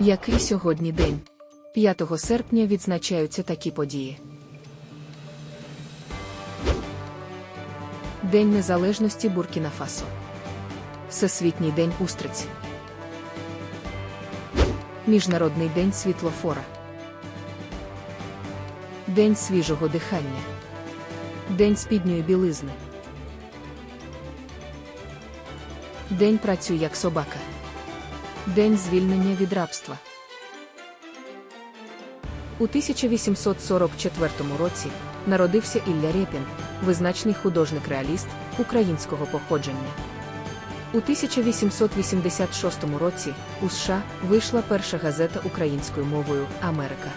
Який сьогодні день? 5 серпня відзначаються такі події. День Незалежності Буркіна Фасо. Всесвітній день устриць. Міжнародний день світлофора. День свіжого дихання. День спідньої білизни. День працюю як собака. День звільнення від рабства. У 1844 році народився Ілля Рєпін, визначний художник-реаліст українського походження. У 1886 році у США вийшла перша газета українською мовою Америка.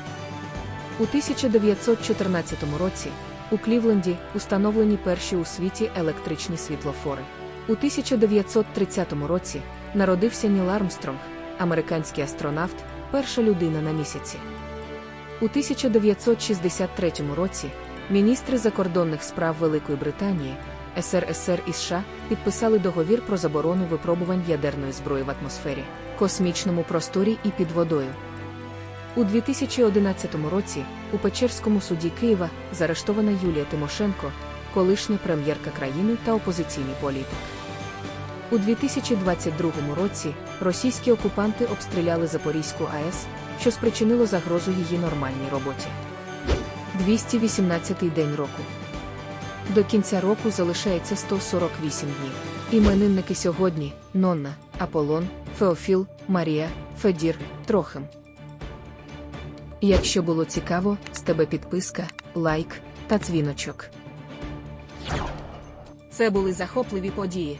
У 1914 році у Клівленді установлені перші у світі електричні світлофори. У 1930 році народився Ніл Армстронг, американський астронавт, перша людина на місяці. У 1963 році міністри закордонних справ Великої Британії, СРСР і США підписали договір про заборону випробувань ядерної зброї в атмосфері, космічному просторі і під водою. У 2011 році у Печерському суді Києва заарештована Юлія Тимошенко, колишня прем'єрка країни та опозиційний політик. У 2022 році російські окупанти обстріляли Запорізьку АЕС, що спричинило загрозу її нормальній роботі. 218-й день року. До кінця року залишається 148 днів. Іменинники сьогодні Нонна, Аполлон, Феофіл, Марія, Федір, Трохим. Якщо було цікаво, з тебе підписка, лайк та дзвіночок. Це були захопливі події.